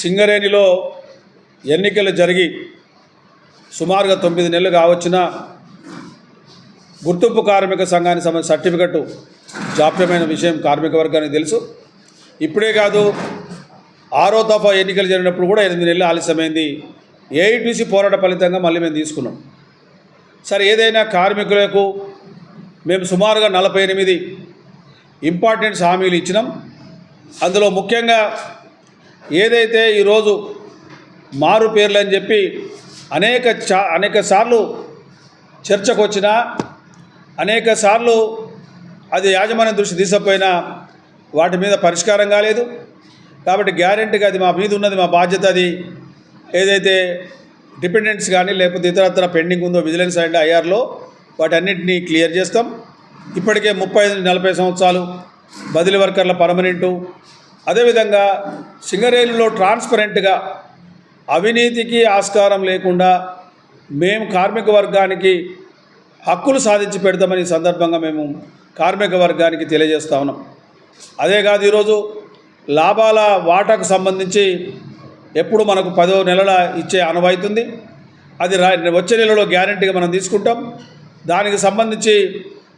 సింగరేణిలో ఎన్నికలు జరిగి సుమారుగా తొమ్మిది నెలలు కావచ్చిన గుర్తింపు కార్మిక సంఘానికి సంబంధించిన సర్టిఫికెట్ జాప్యమైన విషయం కార్మిక వర్గానికి తెలుసు. ఇప్పుడే కాదు ఆరో దఫా ఎన్నికలు జరిగినప్పుడు కూడా ఎనిమిది నెలలు ఆలస్యమైంది. ఏఐటీసీ పోరాట ఫలితంగా మళ్ళీ మేము తీసుకున్నాం. సరే ఏదైనా కార్మికులకు మేము సుమారుగా నలభై ఎనిమిది ఇంపార్టెంట్ హామీలు ఇచ్చినాం. అందులో ముఖ్యంగా ఏదైతే ఈరోజు మారు పేర్లు అని చెప్పి అనేక చా అనేక సార్లు చర్చకు వచ్చినా అనేక సార్లు అది యాజమాన్యం దృష్టి తీసుకపోయినా వాటి మీద పరిష్కారం కాలేదు. కాబట్టి గ్యారెంటీగా అది మా మీద ఉన్నది మా బాధ్యత అది. ఏదైతే డిపెండెంట్స్ కానీ లేకపోతే ఇతరత్ర పెండింగ్ ఉందో విజిలెన్స్ అండ్ ఐఆర్లో వాటన్నిటినీ క్లియర్ చేస్తాం. ఇప్పటికే ముప్పై ఐదు నలభై సంవత్సరాలు బదిలీ వర్కర్ల పర్మనెంటు. అదేవిధంగా సింగరేణిలో ట్రాన్స్పరెంట్గా అవినీతికి ఆస్కారం లేకుండా మేము కార్మిక వర్గానికి హక్కులు సాధించి పెడతామని సందర్భంగా మేము కార్మిక వర్గానికి తెలియజేస్తా ఉన్నాం. అదే కాదు ఈరోజు లాభాల వాటాకు సంబంధించి ఎప్పుడు మనకు పదో నెలల ఇచ్చే అనువైతుంది అది వచ్చే నెలలో గ్యారంటీగా మనం తీసుకుంటాం. దానికి సంబంధించి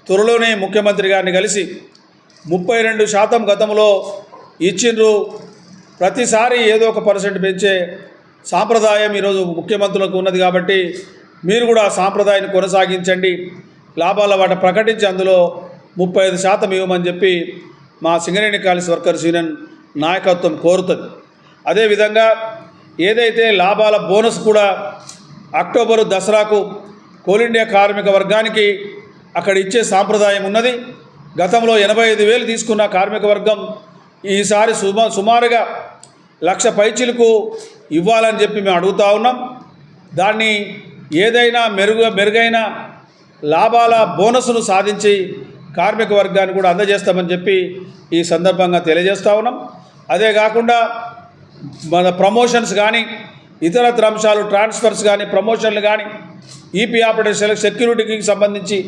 త్వరలోనే ముఖ్యమంత్రి గారిని కలిసి ముప్పై రెండు శాతం గతంలో ఇచ్చిండ్రు. ప్రతిసారి ఏదో ఒక పర్సెంట్ పెంచే సాంప్రదాయం ఈరోజు ముఖ్యమంత్రులకు ఉన్నది కాబట్టి మీరు కూడా ఆ సాంప్రదాయాన్ని కొనసాగించండి. లాభాల వాట ప్రకటించి అందులో ముప్పై ఐదు శాతం ఇవ్వమని చెప్పి మా సింగరేణి కాలేజ్ వర్కర్స్ యూనియన్ నాయకత్వం కోరుతుంది. అదేవిధంగా ఏదైతే లాభాల బోనస్ కూడా అక్టోబరు దసరాకు కోల్ ఇండియా కార్మిక వర్గానికి అక్కడ ఇచ్చే సాంప్రదాయం ఉన్నది. గతంలో ఎనభై ఐదు వేలు తీసుకున్న కార్మిక వర్గం ఈసారి సుమా సుమారుగా లక్ష పైచిలకు ఇవ్వాలని చెప్పి మేము అడుగుతా ఉన్నాం. దాన్ని ఏదైనా మెరుగు మెరుగైన లాభాల బోనస్ను సాధించి కార్మిక వర్గాన్ని కూడా అందజేస్తామని చెప్పి ఈ సందర్భంగా తెలియజేస్తా ఉన్నాం. అదే కాకుండా మన ప్రమోషన్స్ కానీ ఇతరత్ర అంశాలు ట్రాన్స్ఫర్స్ కానీ ప్రమోషన్లు కానీ ఈపీ ఆపరేషన్ సెక్యూరిటీకి సంబంధించి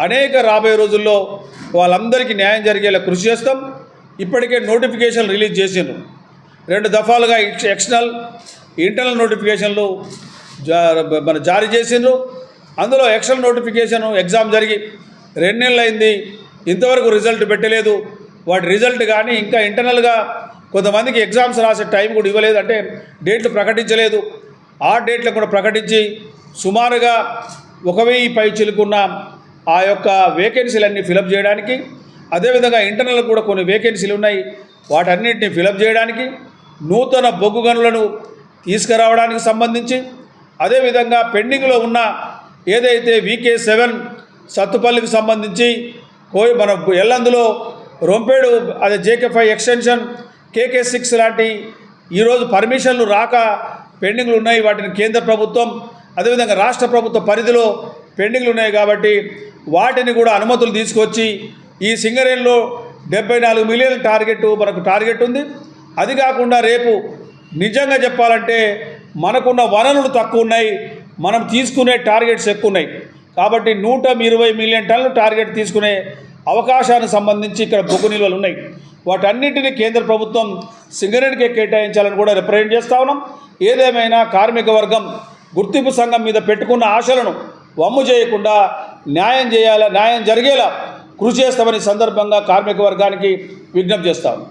అనేక రాబోయే రోజుల్లో వాళ్ళందరికీ న్యాయం జరిగేలా కృషి చేస్తాం. ఇప్పటికే నోటిఫికేషన్ రిలీజ్ చేసిండ్రు. రెండు దఫాలుగా ఎక్స్టర్నల్ ఇంటర్నల్ నోటిఫికేషన్లు మన జారీ చేసిండ్రు. అందులో ఎక్స్టర్నల్ నోటిఫికేషన్ ఎగ్జామ్ జరిగి రెండు నెలలు అయింది ఇంతవరకు రిజల్ట్ పెట్టలేదు. వాటి రిజల్ట్ కానీ ఇంకా ఇంటర్నల్గా కొంతమందికి ఎగ్జామ్స్ రాసే టైం కూడా ఇవ్వలేదు. అంటే డేట్లు ప్రకటించలేదు. ఆ డేట్లు కూడా ప్రకటించి సుమారుగా ఒక వెయ్యి పై చిలుకున్న ఆ యొక్క వేకెన్సీలన్నీ ఫిలప్ చేయడానికి. అదేవిధంగా ఇంటర్నల్ కూడా కొన్ని వేకెన్సీలు ఉన్నాయి. వాటన్నిటిని ఫిలప్ చేయడానికి నూతన బొగ్గు గనులను తీసుకురావడానికి సంబంధించి అదేవిధంగా పెండింగ్లో ఉన్న ఏదైతే వీకే సెవెన్ సత్తుపల్లికి సంబంధించి కోయి మన ఎల్లందులో రొంపేడు అదే JK five extension KK six లాంటి ఈరోజు పర్మిషన్లు రాక పెండింగ్లు ఉన్నాయి. వాటిని కేంద్ర ప్రభుత్వం అదేవిధంగా రాష్ట్ర ప్రభుత్వ పరిధిలో పెండింగ్లు ఉన్నాయి కాబట్టి వాటిని కూడా అనుమతులు తీసుకొచ్చి ఈ సింగరేణిలో డెబ్బై నాలుగు మిలియన్ టార్గెట్ మనకు టార్గెట్ ఉంది. అది కాకుండా రేపు నిజంగా చెప్పాలంటే మనకున్న వనరులు తక్కువ ఉన్నాయి. మనం తీసుకునే టార్గెట్స్ ఎక్కువ ఉన్నాయి. కాబట్టి నూట ఇరవై మిలియన్ టన్నులు టార్గెట్ తీసుకునే అవకాశానికి సంబంధించి ఇక్కడ బొగ్గు నిల్వలు ఉన్నాయి. వాటన్నింటినీ కేంద్ర ప్రభుత్వం సింగరేణికే కేటాయించాలని కూడా రిప్రజెంట్ చేస్తా ఉన్నాం. ఏదేమైనా కార్మిక వర్గం గుర్తింపు సంఘం మీద పెట్టుకున్న ఆశలను వమ్ము చేయకుండా న్యాయం చేయాలా న్యాయం జరిగేలా కృషి చేస్తామని సందర్భంగా కార్మిక వర్గానికి విజ్ఞప్తి చేస్తాము